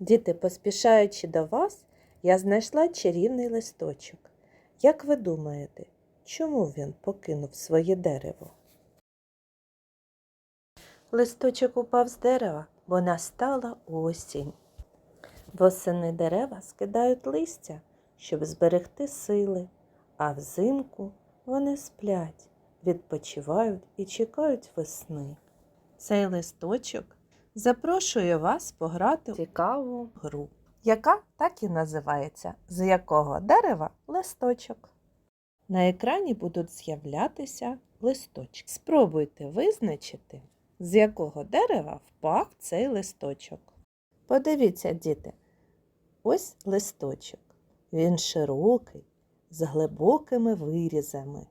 Діти, поспішаючи до вас, я знайшла чарівний листочок. Як ви думаєте, чому він покинув своє дерево? Листочок упав з дерева, бо настала осінь. Восени дерева скидають листя, щоб зберегти сили, а взимку вони сплять, відпочивають і чекають весни. Цей листочок запрошує вас пограти в цікаву гру, яка так і називається З якого дерева листочок. На екрані будуть з'являтися листочки. Спробуйте визначити, з якого дерева впав цей листочок. Подивіться, діти, ось листочок. Він широкий, з глибокими вирізами.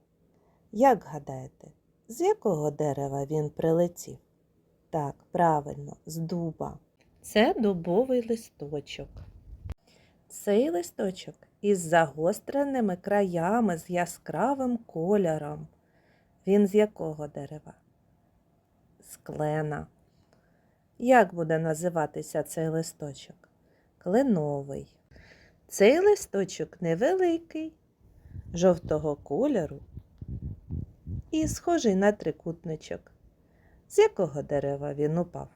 Як гадаєте, з якого дерева він прилетів? Так, правильно, з дуба. Це дубовий листочок. Цей листочок із загостреними краями з яскравим кольором. Він з якого дерева? З клена. Як буде називатися цей листочок? Кленовий. Цей листочок невеликий, жовтого кольору і схожий на трикутничок. З якого дерева він упав?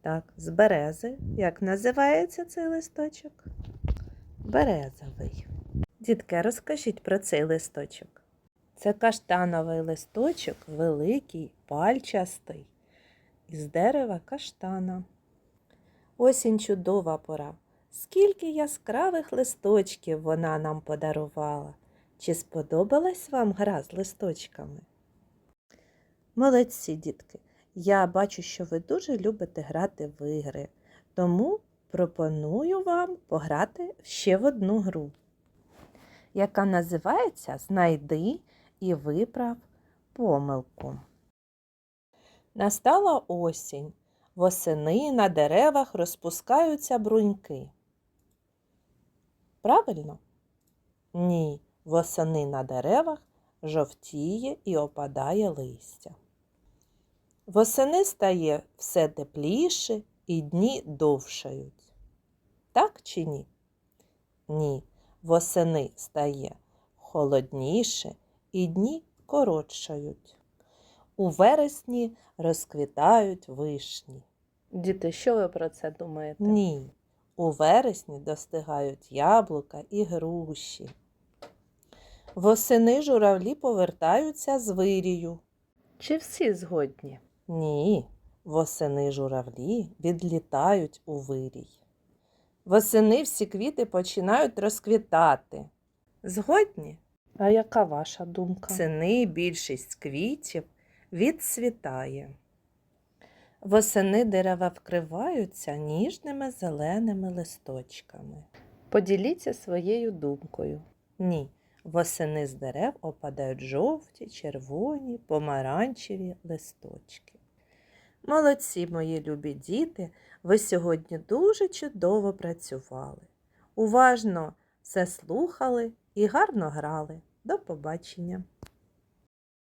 Так, з берези. Як називається цей листочок? Березовий. Дітки, розкажіть про цей листочок. Це каштановий листочок, великий, пальчастий, із дерева каштана. Осінь чудова пора. Скільки яскравих листочків вона нам подарувала. Чи сподобалась вам гра з листочками? Молодці, дітки! Я бачу, що ви дуже любите грати в ігри, тому пропоную вам пограти ще в одну гру, яка називається Знайди і виправ помилку. Настала осінь. Восени на деревах розпускаються бруньки. Правильно? Ні, восени на деревах жовтіє і опадає листя. Восени стає все тепліше і дні довшають. Так чи ні? Ні, восени стає холодніше і дні коротшають. У вересні розквітають вишні. Діти, що ви про це думаєте? Ні. У вересні достигають яблука і груші. Восени журавлі повертаються з вирію. Чи всі згодні? Ні. Восени журавлі відлітають у вирій. Восени всі квіти починають розквітати. Згодні? А яка ваша думка? Восени більшість квітів відцвітає. Восени дерева вкриваються ніжними зеленими листочками. Поділіться своєю думкою. Ні. Восени з дерев опадають жовті, червоні, помаранчеві листочки. Молодці, мої любі діти, ви сьогодні дуже чудово працювали. Уважно все слухали і гарно грали. До побачення!